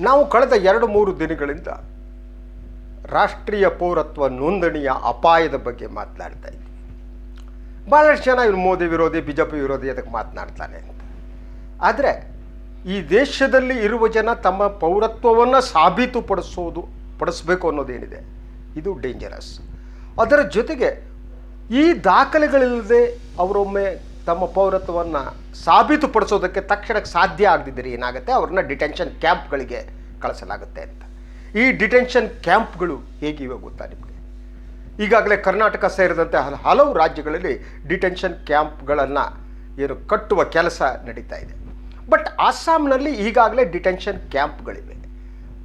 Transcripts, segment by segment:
ನಾವು ಕಳೆದ ಎರಡು ಮೂರು ದಿನಗಳಿಂದ ರಾಷ್ಟ್ರೀಯ ಪೌರತ್ವ ನೋಂದಣಿಯ ಅಪಾಯದ ಬಗ್ಗೆ ಮಾತನಾಡ್ತಾ ಇದ್ದೀವಿ. ಭಾಳಷ್ಟು ಜನ ಇವ್ರು ಮೋದಿ ವಿರೋಧಿ, ಬಿಜೆಪಿ ವಿರೋಧಿ ಅದಕ್ಕೆ ಮಾತನಾಡ್ತಾನೆ ಅಂತ. ಆದರೆ ಈ ದೇಶದಲ್ಲಿ ಇರುವ ಜನ ತಮ್ಮ ಪೌರತ್ವವನ್ನು ಸಾಬೀತುಪಡಿಸೋದು, ಪಡಿಸಬೇಕು ಅನ್ನೋದೇನಿದೆ? ಇದು ಡೇಂಜರಸ್ ಅದರ ಜೊತೆಗೆ ಈ ದಾಖಲೆಗಳಿಲ್ಲದೆ ಅವರೊಮ್ಮೆ ತಮ್ಮ ಪೌರತ್ವವನ್ನು ಸಾಬೀತುಪಡಿಸೋದಕ್ಕೆ ತಕ್ಷಣಕ್ಕೆ ಸಾಧ್ಯ ಆಗದಿದ್ದರೆ ಏನಾಗುತ್ತೆ? ಅವ್ರನ್ನ ಡಿಟೆನ್ಷನ್ ಕ್ಯಾಂಪ್ಗಳಿಗೆ ಕಳಿಸಲಾಗುತ್ತೆ ಅಂತ. ಈ ಡಿಟೆನ್ಷನ್ ಕ್ಯಾಂಪ್ಗಳು ಹೇಗಿವೆ ಗೊತ್ತಾ ನಿಮಗೆ? ಈಗಾಗಲೇ ಕರ್ನಾಟಕ ಸೇರಿದಂತೆ ಹಲ- ಹಲವು ರಾಜ್ಯಗಳಲ್ಲಿ ಡಿಟೆನ್ಷನ್ ಕ್ಯಾಂಪ್ಗಳನ್ನು ಏನು ಕಟ್ಟುವ ಕೆಲಸ ನಡೀತಾ ಇದೆ. ಬಟ್ ಅಸ್ಸಾಂನಲ್ಲಿ ಈಗಾಗಲೇ ಡಿಟೆನ್ಷನ್ ಕ್ಯಾಂಪ್ಗಳಿವೆ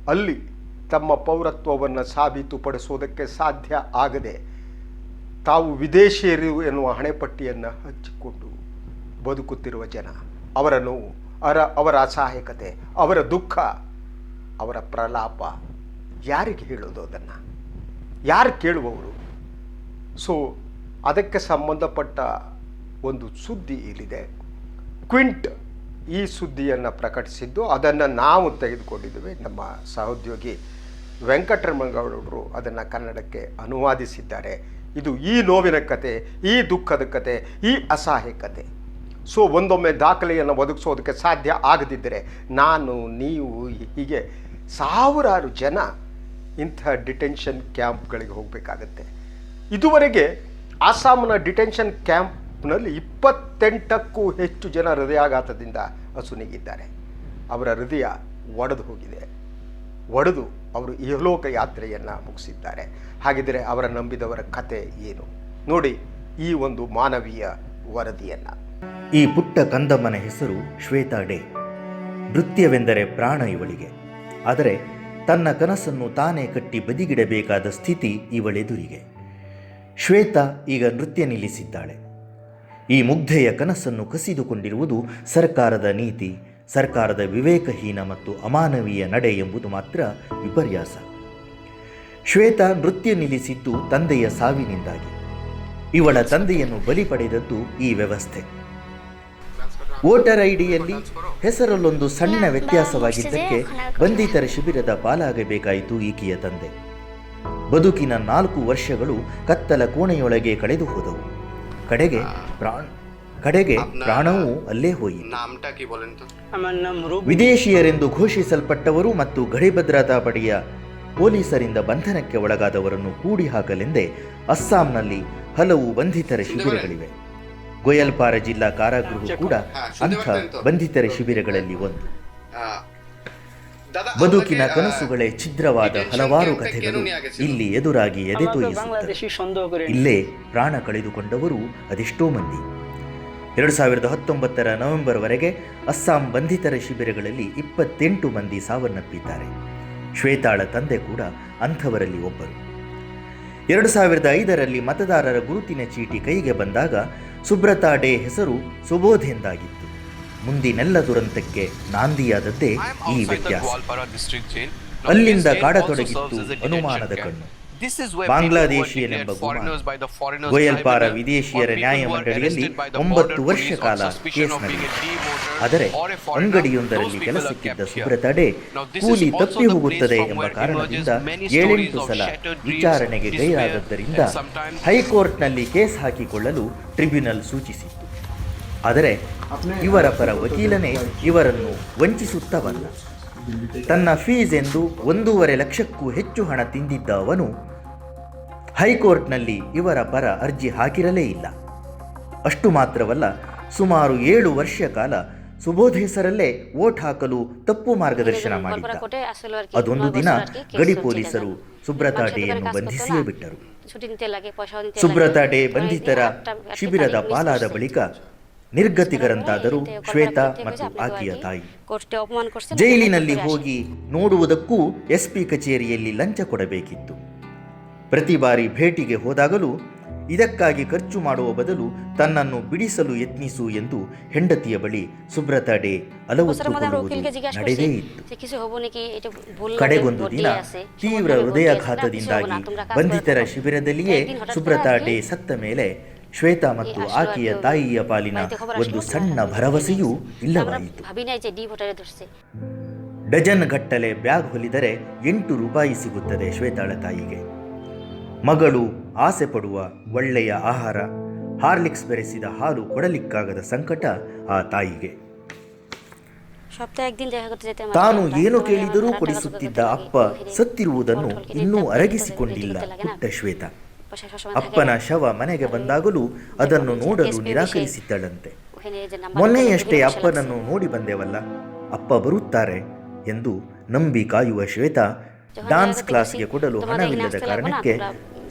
ಅಲ್ಲಿ ತಮ್ಮ ಪೌರತ್ವವನ್ನು ಸಾಬೀತುಪಡಿಸೋದಕ್ಕೆ ಸಾಧ್ಯ ಆಗದೆ ತಾವು ವಿದೇಶಿಯರು ಎನ್ನುವ ಹಣೆಪಟ್ಟಿಯನ್ನು ಹಚ್ಚಿಕೊಂಡು ಬದುಕುತ್ತಿರುವ ಜನ ಅವರ ನೋವು ಅವರ ಅವರ ಅಸಹಾಯಕತೆ, ಅವರ ದುಃಖ, ಅವರ ಪ್ರಲಾಪ ಯಾರಿಗೆ ಹೇಳೋದು ಅದನ್ನು? ಯಾರು ಕೇಳುವವರು? ಸೊ ಅದಕ್ಕೆ ಸಂಬಂಧಪಟ್ಟ ಒಂದು ಸುದ್ದಿ ಇಲ್ಲಿದೆ. ಕ್ವಿಂಟ್ ಈ ಸುದ್ದಿಯನ್ನು ಪ್ರಕಟಿಸಿದ್ದು, ಅದನ್ನು ನಾವು ತೆಗೆದುಕೊಂಡಿದ್ದೇವೆ. ನಮ್ಮ ಸಹೋದ್ಯೋಗಿ ವೆಂಕಟರಮಣಗೌಡರು ಅದನ್ನು ಕನ್ನಡಕ್ಕೆ ಅನುವಾದಿಸಿದ್ದಾರೆ. ಇದು ಈ ನೋವಿನ ಕತೆ, ಈ ದುಃಖದ ಕತೆ, ಈ ಅಸಹಾಯಕತೆ. ಸೊ ಒಂದೊಮ್ಮೆ ದಾಖಲೆಯನ್ನು ಒದಗಿಸೋದಕ್ಕೆ ಸಾಧ್ಯ ಆಗದಿದ್ದರೆ ನಾನು, ನೀವು ಹೀಗೆ ಸಾವಿರಾರು ಜನ ಇಂಥ ಡಿಟೆನ್ಷನ್ ಕ್ಯಾಂಪ್ಗಳಿಗೆ ಹೋಗಬೇಕಾಗತ್ತೆ. ಇದುವರೆಗೆ ಅಸ್ಸಾಂನ ಡಿಟೆನ್ಷನ್ ಕ್ಯಾಂಪ್ನಲ್ಲಿ ಇಪ್ಪತ್ತೆಂಟಕ್ಕೂ ಹೆಚ್ಚು ಜನ ಹೃದಯಾಘಾತದಿಂದ ಅಸುನೀಗಿದ್ದಾರೆ. ಅವರ ಹೃದಯ ಒಡೆದು ಹೋಗಿದೆ. ಒಡೆದು ಅವರು ಇಹಲೋಕ ಯಾತ್ರೆಯನ್ನು ಮುಗಿಸಿದ್ದಾರೆ. ಹಾಗಿದ್ದರೆ ಅವರ ನಂಬಿದವರ ಕತೆ ಏನು? ನೋಡಿ ಈ ಒಂದು ಮಾನವೀಯ ವರದಿಯನ್ನು. ಈ ಪುಟ್ಟ ಕಂದಮ್ಮನ ಹೆಸರು ಶ್ವೇತಾ ಡೇ. ನೃತ್ಯವೆಂದರೆ ಪ್ರಾಣ ಇವಳಿಗೆ. ಆದರೆ ತನ್ನ ಕನಸನ್ನು ತಾನೇ ಕಟ್ಟಿ ಬದಿಗಿಡಬೇಕಾದ ಸ್ಥಿತಿ ಇವಳೆದುರಿಗೆ. ಶ್ವೇತಾ ಈಗ ನೃತ್ಯ ನಿಲ್ಲಿಸಿದ್ದಾಳೆ. ಈ ಮುಗ್ಧೆಯ ಕನಸನ್ನು ಕಸಿದುಕೊಂಡಿರುವುದು ಸರ್ಕಾರದ ನೀತಿ, ಸರ್ಕಾರದ ವಿವೇಕಹೀನ ಮತ್ತು ಅಮಾನವೀಯ ನಡೆ ಎಂಬುದು ಮಾತ್ರ ವಿಪರ್ಯಾಸ. ಶ್ವೇತಾ ನೃತ್ಯ ನಿಲ್ಲಿಸಿದ್ದು ತಂದೆಯ ಸಾವಿನಿಂದಾಗಿ. ಇವಳ ತಂದೆಯನ್ನು ಬಲಿ ಪಡೆದದ್ದು ಈ ವ್ಯವಸ್ಥೆ. ವೋಟರ್ ಐಡಿಯಲ್ಲಿ ಹೆಸರಲ್ಲೊಂದು ಸಣ್ಣ ವ್ಯತ್ಯಾಸವಾಗಿದ್ದಕ್ಕೆ ಬಂಧಿತರ ಶಿಬಿರದ ಪಾಲಾಗಬೇಕಾಯಿತು ಈಕೆಯ ತಂದೆ. ಬದುಕಿನ ನಾಲ್ಕು ವರ್ಷಗಳು ಕತ್ತಲ ಕೋಣೆಯೊಳಗೆ ಕಳೆದು ಹೋದವು. ಕಡೆಗೆ ಪ್ರಾಣ ಕಡೆಗೆ ಪ್ರಾಣವೂ ಅಲ್ಲೇ ಹೋಯಿ ವಿದೇಶಿಯರೆಂದು ಘೋಷಿಸಲ್ಪಟ್ಟವರು ಮತ್ತು ಗಡಿ ಭದ್ರತಾ ಪಡೆಯ ಪೊಲೀಸರಿಂದ ಬಂಧನಕ್ಕೆ ಒಳಗಾದವರನ್ನು ಕೂಡಿ ಹಾಕಲೆಂದೇ ಅಸ್ಸಾಂನಲ್ಲಿ ಹಲವು ಬಂಧಿತರ ಶಿಬಿರಗಳಿವೆ. ಗೊಯಲ್ಪಾರ ಜಿಲ್ಲಾ ಕಾರಾಗೃಹ ಕೂಡ ಅಂಥ ಬಂಧಿತರ ಶಿಬಿರಗಳಲ್ಲಿ ಒಂದು. ಬದುಕಿನ ಕನಸುಗಳೇ ಛಿದ್ರವಾದ ಹಲವಾರು ಕಥೆಗಳು ಇಲ್ಲಿ ಎದುರಾಗಿ ಎದೆ ತೋಯಿಸುತ್ತವೆ ಇಲ್ಲೇ ಪ್ರಾಣ ಕಳೆದುಕೊಂಡವರು ಅದೆಷ್ಟೋ ಮಂದಿ. ಎರಡು ಸಾವಿರದ ಹತ್ತೊಂಬತ್ತರ ನವೆಂಬರ್ವರೆಗೆ ಅಸ್ಸಾಂ ಬಂಧಿತರ ಶಿಬಿರಗಳಲ್ಲಿ ಇಪ್ಪತ್ತೆಂಟು ಮಂದಿ ಸಾವನ್ನಪ್ಪಿದ್ದಾರೆ. ಶ್ವೇತಾಳ ತಂದೆ ಕೂಡ ಅಂಥವರಲ್ಲಿ ಒಬ್ಬರು. ಎರಡು ಸಾವಿರದ ಐದರಲ್ಲಿ ಮತದಾರರ ಗುರುತಿನ ಚೀಟಿ ಕೈಗೆ ಬಂದಾಗ ಸುಬ್ರತಾ ಡೇ ಹೆಸರು ಸುಬೋಧ ಎಂದಾಗಿತ್ತು ಮುಂದಿನೆಲ್ಲ ದುರಂತಕ್ಕೆ ನಾಂದಿಯಾದದ್ದೇ ಈ ವ್ಯತ್ಯಾಸ. ಅಲ್ಲಿಂದ ಕಾಡತೊಡಗಿತ್ತು ಅನುಮಾನದ ಕಣ್ಣು. ಬಾಂಗ್ಲಾದೇಶಿಯಲ್ ಎಂಬ ಗೋಯಲ್ಪಾರ ವಿದೇಶಿಯರ ನ್ಯಾಯ ಮಂಡಳಿಯಲ್ಲಿ ಒಂಬತ್ತು ವರ್ಷ ಕಾಲ ಕೇಸ್ ಆದರೆ ಅಂಗಡಿಯೊಂದರಲ್ಲಿ ಕೆಲಸಕ್ಕಿದ್ದ ಸುಬ್ರ ತಡೆ ಕೂಲಿ ತಪ್ಪಿ ಹೋಗುತ್ತದೆ ಎಂಬ ಕಾರಣದಿಂದ ಏಳೆಂಟು ಸಲ ವಿಚಾರಣೆಗೆ ಗೈರಾದದ್ದರಿಂದ ಹೈಕೋರ್ಟ್ನಲ್ಲಿ ಕೇಸ್ ಹಾಕಿಕೊಳ್ಳಲು ಟ್ರಿಬ್ಯುನಲ್ ಸೂಚಿಸಿತ್ತು. ಆದರೆ ಇವರ ಪರ ವಕೀಲನೇ ಇವರನ್ನು ವಂಚಿಸುತ್ತ ಬಂದ ತನ್ನ ಫೀಸ್ ಎಂದು ಒಂದೂವರೆ ಲಕ್ಷಕ್ಕೂ ಹೆಚ್ಚು ಹಣ ತಿಂದಿದ್ದ ಅವನು ಹೈಕೋರ್ಟ್ನಲ್ಲಿ ಇವರ ಪರ ಅರ್ಜಿ ಹಾಕಿರಲೇ ಇಲ್ಲ. ಅಷ್ಟು ಮಾತ್ರವಲ್ಲ ಸುಮಾರು ಏಳು ವರ್ಷ ಕಾಲ ಸುಬೋಧ್ ಹೆಸರಲ್ಲೇ ವೋಟ್ ಹಾಕಲು ತಪ್ಪು ಮಾರ್ಗದರ್ಶನ ಮಾಡಿದ್ದ. ಅದೊಂದು ದಿನ ಗಡಿ ಪೊಲೀಸರು ಸುಬ್ರತಾ ಡೇಯನ್ನು ಬಂಧಿಸಿಯೇ ಬಿಟ್ಟರು. ಸುಬ್ರತಾ ಡೇ ಬಂಧಿತರ ಶಿಬಿರದ ಪಾಲಾದ ಬಳಿಕ ನಿರ್ಗತಿಕರಂತಾದರು ಶ್ವೇತಾ ಮತ್ತು ಆಕೆಯ ತಾಯಿ. ಜೈಲಿನಲ್ಲಿ ಹೋಗಿ ನೋಡುವುದಕ್ಕೂ ಎಸ್ಪಿ ಕಚೇರಿಯಲ್ಲಿ ಲಂಚ ಕೊಡಬೇಕಿತ್ತು. ಪ್ರತಿ ಬಾರಿ ಭೇಟಿಗೆ ಹೋದಾಗಲೂ ಇದಕ್ಕಾಗಿ ಖರ್ಚು ಮಾಡುವ ಬದಲು ತನ್ನನ್ನು ಬಿಡಿಸಲು ಯತ್ನಿಸು ಎಂದು ಹೆಂಡತಿಯ ಬಳಿ ಸುಬ್ರತಾ ಡೇ ಅಲವತ್ತುಕೊಳ್ಳುವುದು ನಡೆದೇ ಇತ್ತು. ಕಡೆಗೊಂದು ದಿನ ತೀವ್ರ ಹೃದಯಾಘಾತದಿಂದಾಗಿ ಬಂಧಿತರ ಶಿಬಿರದಲ್ಲಿಯೇ ಸುಬ್ರತಾ ಡೇ ಸತ್ತ ಮೇಲೆ ಶ್ವೇತಾ ಮತ್ತು ಆಕೆಯ ತಾಯಿಯ ಪಾಲಿನ ಒಂದು ಸಣ್ಣ ಭರವಸೆಯೂ ಇಲ್ಲವಾಯಿತು. ಡಜನ್ ಗಟ್ಟಲೆ ಬ್ಯಾಗ್ ಹೊಲಿದರೆ ಎಂಟು ರೂಪಾಯಿ ಸಿಗುತ್ತದೆ ಶ್ವೇತಾಳ ತಾಯಿಗೆ. ಮಗಳು ಆಸೆ ಪಡುವ ಒಳ್ಳೆಯ ಆಹಾರ ಹಾರ್ಲಿಕ್ಸ್ ಬೆರೆಸಿದ ಹಾಲು ಕೊಡಲಿಕ್ಕಾಗದ ಸಂಕಟ ಆ ತಾಯಿಗೆ. ತಾನು ಏನು ಕೇಳಿದರೂ ಕೊಡಿಸುತ್ತಿದ್ದ ಅಪ್ಪ ಸತ್ತಿರುವುದನ್ನು ಇನ್ನೂ ಅರಗಿಸಿಕೊಂಡಿಲ್ಲ ಪುಟ್ಟ ಶ್ವೇತ. ಅಪ್ಪನ ಶವ ಮನೆಗೆ ಬಂದಾಗಲೂ ಅದನ್ನು ನೋಡಲು ನಿರಾಕರಿಸಿದ್ದಳಂತೆ ಮೊನ್ನೆಯಷ್ಟೇ ಅಪ್ಪನನ್ನು ನೋಡಿ ಬಂದೆವಲ್ಲ ಅಪ್ಪ ಬರುತ್ತಾರೆ ಎಂದು ನಂಬಿ ಕಾಯುವ ಶ್ವೇತ ಡಾನ್ಸ್ ಕ್ಲಾಸ್ಗೆ ಕೊಡಲು ಹಣವಿಲ್ಲದ ಕಾರಣಕ್ಕೆ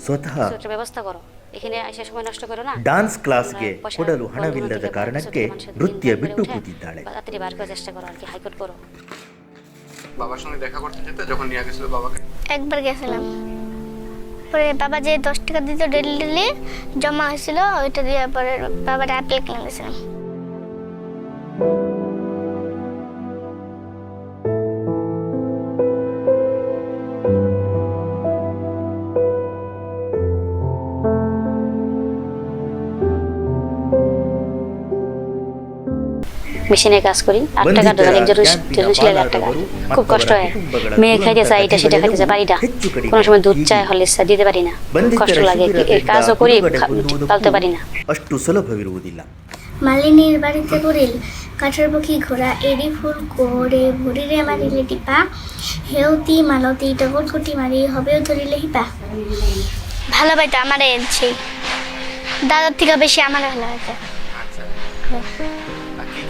ಸ್ವತಃ একটা ব্যবস্থা করো এখানে এসে সময় নষ্ট করো না ಡಾನ್ಸ್ ಕ್ಲಾಸ್ಗೆ পয়সা ಕೊಡಲು বন্ধ ಹಣವಿಲ್ಲದ থেকে ಕಾರಣಕ್ಕೆ সত্যি মানুষের দিন ನೃತ್ಯ বের করে ಬಿಟ್ಟು উঠে ಕೂತಿದ್ದಾಳೆ তাড়াতাড়ি বার করার চেষ্টা করো আর কি হাইকোর্ট করো বাবার সঙ্গে দেখা করতে যেতে যখন নিয়ে গেছিল বাবাকে একবার গেছিলাম পরে বাবা যে দশ টাকা দিত ডেলি ডেলি জমা হয়েছিল, ওইটা দিয়ে পরে বাবার অ্যাপ্লাই কিনে গেছিলাম মেশিনে কাজ করি। আট টাকা ডজন আট টাকা। খুব কষ্ট হয়। মেয়ে খাইতে চাই এটা সেটা খাইতে চাই বাড়িটা। কোনো সময় দুধ চায় হলে দিতে পারি না। কষ্ট লাগে। কাজও করি পালতে পারি না। অষ্টু সুলভ বিরোধিলাম মালিনীর বাড়িতে করিল কাঠের পক্ষী ঘোড়া এড়ি ফুল করে ভরি রে মারিলে টিপা হেউতি মালতি টগর কুটি মারি হবেও ধরিলে হিপা। ভালো বাইটা আমার এনছি দাদার থেকে বেশি আমার ভালো হয়েছে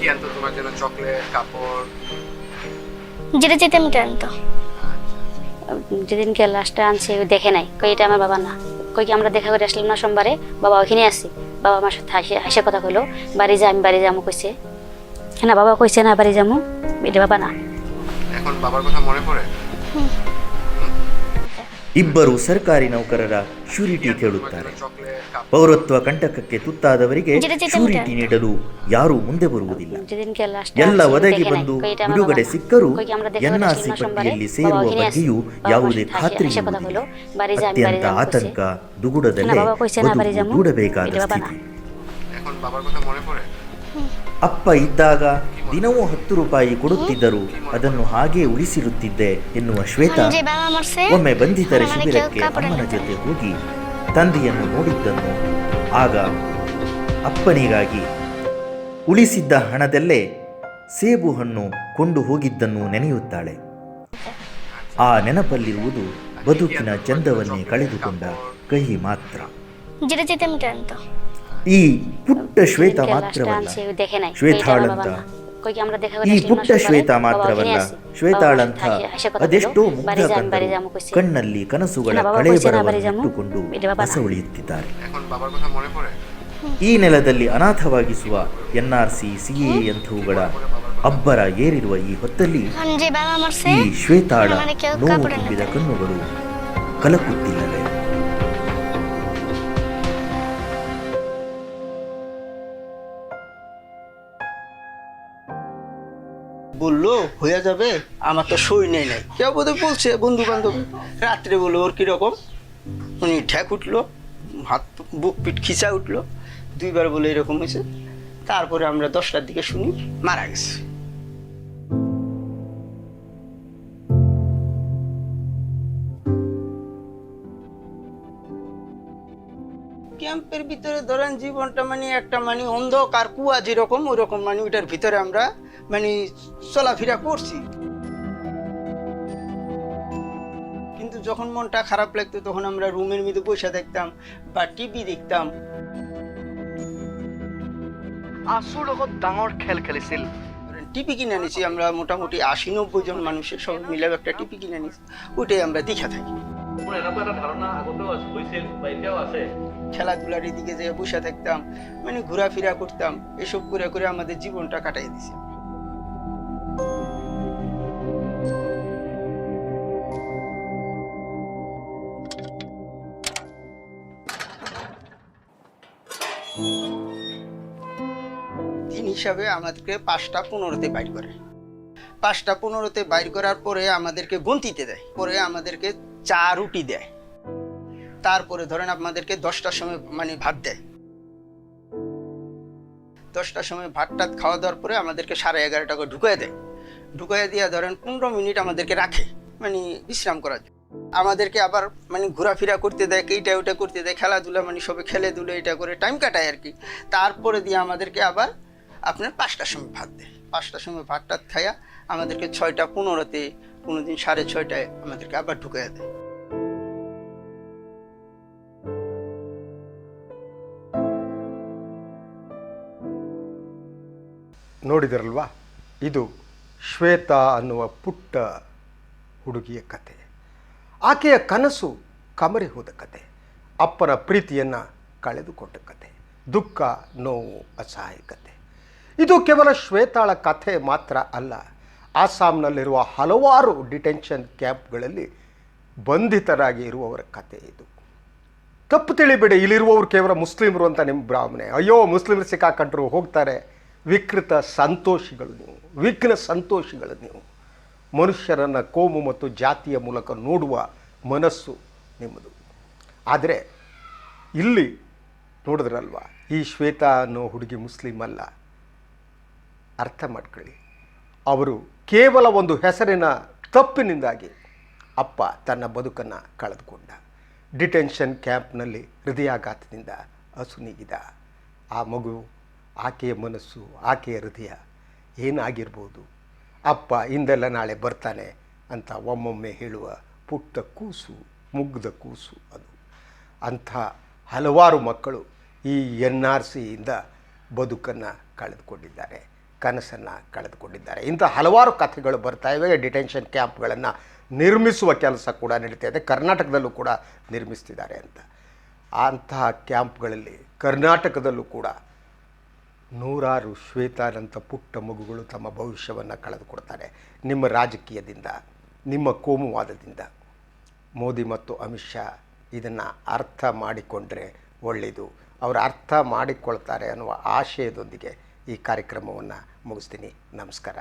কি আনতো তোমার জন্য? চকলেট কাপড়? যেটা যেতে আমি টানতো যেদিনকে লাস্টে আনছে দেখে নাই। কই এটা আমার বাবা না। কই কি আমরা দেখা করে আসলাম না সোমবারে? বাবা ওখানে আসি বাবা আমার সাথে হাসে হাসে কথা কইলো। বাড়ি যা আমি বাড়ি যাব কইছে। হ্যাঁ না বাবা কইছে না বাড়ি যাব এটা বাবা না। এখন বাবার কথা মনে পড়ে? ಇಬ್ಬರು ಸರ್ಕಾರಿ ನೌಕರರ ಶ್ಯೂರಿಟಿ ಕೇಳುತ್ತಾರೆ. ಪೌರತ್ವ ಕಂಟಕಕ್ಕೆ ತುತ್ತಾದವರಿಗೆ ಶ್ಯೂರಿಟಿ ನೀಡಲು ಯಾರೂ ಮುಂದೆ ಬರುವುದಿಲ್ಲ. ಎಲ್ಲ ಒದಗಿ ಬಂದು ಬಿಡುಗಡೆ ಸಿಕ್ಕರೂ ಎನ್ಆರ್ಸಿ ಪಟ್ಟಿಯಲ್ಲಿ ಸೇರುವ ಬಗ್ಗೆಯೂ ಯಾವುದೇ ಖಾತ್ರಿ ಅತ್ಯಂತ ಆತಂಕ ದುಗುಡದಲ್ಲೇ ಸ್ಥಿತಿ. ಅಪ್ಪ ಇದ್ದಾಗ ದಿನವೂ ಹತ್ತು ರೂಪಾಯಿ ಕೊಡುತ್ತಿದ್ದರು ಅದನ್ನು ಹಾಗೆ ಉಳಿಸಿರುತ್ತಿದ್ದೆ ಎನ್ನುವ ಶ್ವೇತಾ ಒಮ್ಮೆ ಬಂಧಿತರ ಶಿಬಿರಕ್ಕೆ ಅಮ್ಮನ ಜೊತೆ ಹೋಗಿ ತಂದೆಯನ್ನು ನೋಡಿದ್ದನ್ನು ಆಗ ಅಪ್ಪನಿಗಾಗಿ ಉಳಿಸಿದ್ದ ಹಣದಲ್ಲೇ ಸೇಬು ಹಣ್ಣು ಕೊಂಡು ಹೋಗಿದ್ದನ್ನು ನೆನೆಯುತ್ತಾಳೆ. ಆ ನೆನಪಲ್ಲಿರುವುದು ಬದುಕಿನ ಚಂದವನ್ನೇ ಕಳೆದುಕೊಂಡ ಕಹಿ ಮಾತ್ರ. ಈ ಪುಟ್ಟ ಶ್ವೇತ ಮಾತ್ರವಲ್ಲ ಶ್ವೇತಾಳಂತ ಈ ಪುಟ್ಟ ಶ್ವೇತಾ ಮಾತ್ರವಲ್ಲ ಶ್ವೇತಾಳಂಥ ಅದೆಷ್ಟೋ ಮುಗ್ಧ ಕಣ್ಣಲ್ಲಿ ಕನಸುಗಳ ಕಳೆ ಬರವನ್ನಿಟ್ಟುಕೊಂಡು ಬಸ ಉಳಿಯುತ್ತಿದ್ದಾರೆ ಈ ನೆಲದಲ್ಲಿ ಅನಾಥವಾಗಿಸುವ ಎನ್ಆರ್ಸಿ ಸಿಎ ಅಂಥವುಗಳ ಅಬ್ಬರ ಏರಿರುವ ಈ ಹೊತ್ತಲ್ಲಿ ಈ ಶ್ವೇತಾಳ ನೋವು ತುಂಬಿದ ಕಣ್ಣುಗಳು ಕಲಕುತ್ತಿಲ್ಲವೆ. বলল হয়ে যাবে? আমার তো সই নেই নাই। কেউ বোধহয় বলছে বন্ধু বান্ধব রাত্রে বলল, ওর কীরকম উনি ঠ্যাক উঠল, হাত বুক পিঠ খিচা উঠল, দুইবার বলে এরকম হয়েছে। তারপরে আমরা দশটার দিকে শুনি, মারা গেছে। ক্যাম্পের ভিতরে ধরেন, জীবনটা মানে একটা মানে অন্ধকার, কুয়া যেরকম ওরকম মানে ওইটার ভিতরে আমরা মানে চলাফেরা করছি। কিন্তু যখন মনটা খারাপ লাগতো তখন আমরা রুমের মধ্যে বসে দেখতাম বা টিভি দেখতাম। আচুৰ লগত ডাঙৰ খেল খেলিছিল। টিভি কিনে আনিছি আমরা মোটামুটি আশি নব্বই জন মানুষের সব মিলে একটা টিভি কিনে আনিছি ওইটাই আমরা দেখা থাকি। খেলাধুলার এদিকে যে বসে থাকতাম মানে ঘোরাফেরা করতাম এসব করে করে আমাদের জীবনটা কাটাই দিছি। হিসাবে আমাদেরকে পাঁচটা পনেরোতে বাইর করে। পাঁচটা পনেরোতে বাইর করার পরে আমাদেরকে গন্তিতে দেয়। পরে আমাদেরকে চা রুটি দেয়। তারপরে ধরেন আপনাদেরকে দশটার সময় মানে ভাত দেয়। দশটার সময় ভাত টাত খাওয়া দাওয়ার পরে আমাদেরকে সাড়ে এগারোটা করে ঢুকিয়ে দেয়। ঢুকাইয়া দিয়া ধরেন পনেরো মিনিট আমাদেরকে রাখে। মানে বিশ্রাম করার জন্য। আমাদেরকে আবার মানে ঘোরাফেরা করতে দেয় এইটা ওটা করতে দেয়, খেলাধুলা মানে সবে খেলে দুলে এটা করে টাইম কাটায় আর কি। তারপরে দিয়ে আমাদেরকে আবার আপনার পাঁচটার সময় ভাত দেয় পাঁচটার সময় ভাত টাত খাইয়া আমাদেরকে ছয়টা পনেরোতে কোনো দিন সাড়ে ছয়টায় আমাদেরকে আবার ঢুকাইয়া দেয় ನೋಡಿದಿರಲ್ವಾ ಇದು ಶ್ವೇತಾ ಅನ್ನುವ ಪುಟ್ಟ ಹುಡುಗಿಯ ಕತೆ ಆಕೆಯ ಕನಸು ಕಮರಿ ಹೋದ ಕತೆ ಅಪ್ಪನ ಪ್ರೀತಿಯನ್ನು ಕಳೆದುಕೊಂಡ ಕತೆ ದುಃಖ ನೋವು ಅಸಹಾಯಕತೆ ಇದು ಕೇವಲ ಶ್ವೇತಾಳ ಕಥೆ ಮಾತ್ರ ಅಲ್ಲ. ಆಸಾಂನಲ್ಲಿರುವ ಹಲವಾರು ಡಿಟೆನ್ಷನ್ ಕ್ಯಾಂಪ್ಗಳಲ್ಲಿ ಬಂಧಿತರಾಗಿ ಇರುವವರ ಕಥೆ ಇದು. ತಪ್ಪು ತಿಳಿಬೇಡಿ, ಇಲ್ಲಿರುವವರು ಕೇವಲ ಮುಸ್ಲಿಮರು ಅಂತ ನಿಮ್ಮ ಬ್ರಾಹ್ಮಣೆ ಅಯ್ಯೋ, ಮುಸ್ಲಿಮರು ಸಿಕ್ಕಾಕೊಂಡ್ರು ಹೋಗ್ತಾರೆ. ವಿಕೃತ ಸಂತೋಷಿಗಳು ನೀವು. ವಿಘ್ನ ಸಂತೋಷಿಗಳು ನೀವು. ಮನುಷ್ಯರನ್ನು ಕೋಮು ಮತ್ತು ಜಾತಿಯ ಮೂಲಕ ನೋಡುವ ಮನಸ್ಸು ನಿಮ್ಮದು. ಆದರೆ, ಇಲ್ಲಿ ನೋಡಿದ್ರಲ್ವ, ಈ ಶ್ವೇತಾ ಅನ್ನೋ ಹುಡುಗಿ ಮುಸ್ಲಿಮ್ ಅಲ್ಲ ಅರ್ಥ ಮಾಡ್ಕೊಳ್ಳಿ ಅವರು ಕೇವಲ ಒಂದು ಹೆಸರಿನ ತಪ್ಪಿನಿಂದಾಗಿ ಅಪ್ಪ ತನ್ನ ಬದುಕನ್ನು ಕಳೆದುಕೊಂಡ. ಡಿಟೆನ್ಷನ್ ಕ್ಯಾಂಪ್ನಲ್ಲಿ ಹೃದಯಾಘಾತದಿಂದ ಅಸುನೀಗಿದ ಆ ಮಗು, ಆಕೆಯ ಮನಸ್ಸು, ಆಕೆಯ ಹೃದಯ ಏನಾಗಿರ್ಬೋದು? ಅಪ್ಪ ಇಂದೆಲ್ಲ ನಾಳೆ ಬರ್ತಾನೆ ಅಂತ ಒಮ್ಮೊಮ್ಮೆ ಹೇಳುವ ಪುಟ್ಟ ಕೂಸು, ಮುಗ್ಧ ಕೂಸು ಅದು. ಅಂಥ ಹಲವಾರು ಮಕ್ಕಳು ಈ ಎನ್ ಆರ್ ಸಿಯಿಂದ ಬದುಕನ್ನು ಕಳೆದುಕೊಂಡಿದ್ದಾರೆ. ಕನಸನ್ನು ಕಳೆದುಕೊಂಡಿದ್ದಾರೆ. ಇಂಥ ಹಲವಾರು ಕಥೆಗಳು ಬರ್ತಾ ಇವೆ. ಡಿಟೆನ್ಷನ್ ಕ್ಯಾಂಪ್ಗಳನ್ನು ನಿರ್ಮಿಸುವ ಕೆಲಸ ಕೂಡ ನಡೀತಾ ಇದೆ. ಕರ್ನಾಟಕದಲ್ಲೂ ಕೂಡ ನಿರ್ಮಿಸ್ತಿದ್ದಾರೆ ಅಂತ. ಅಂತಹ ಕ್ಯಾಂಪ್ಗಳಲ್ಲಿ ಕರ್ನಾಟಕದಲ್ಲೂ ಕೂಡ ನೂರಾರು ಶ್ವೇತಾನಂತ ಪುಟ್ಟ ಮಗುಗಳು ತಮ್ಮ ಭವಿಷ್ಯವನ್ನು ಕಳೆದುಕೊಡ್ತಾರೆ. ನಿಮ್ಮ ರಾಜಕೀಯದಿಂದ, ನಿಮ್ಮ ಕೋಮುವಾದದಿಂದ ಮೋದಿ ಮತ್ತು ಅಮಿತ್ ಶಾ ಇದನ್ನು ಅರ್ಥ ಮಾಡಿಕೊಂಡ್ರೆ ಒಳ್ಳೆಯದು ಅವರು ಅರ್ಥ ಮಾಡಿಕೊಳ್ತಾರೆ ಅನ್ನುವ ಆಶಯದೊಂದಿಗೆ ಈ ಕಾರ್ಯಕ್ರಮವನ್ನು ಮುಗಿಸ್ತೀನಿ. ನಮಸ್ಕಾರ.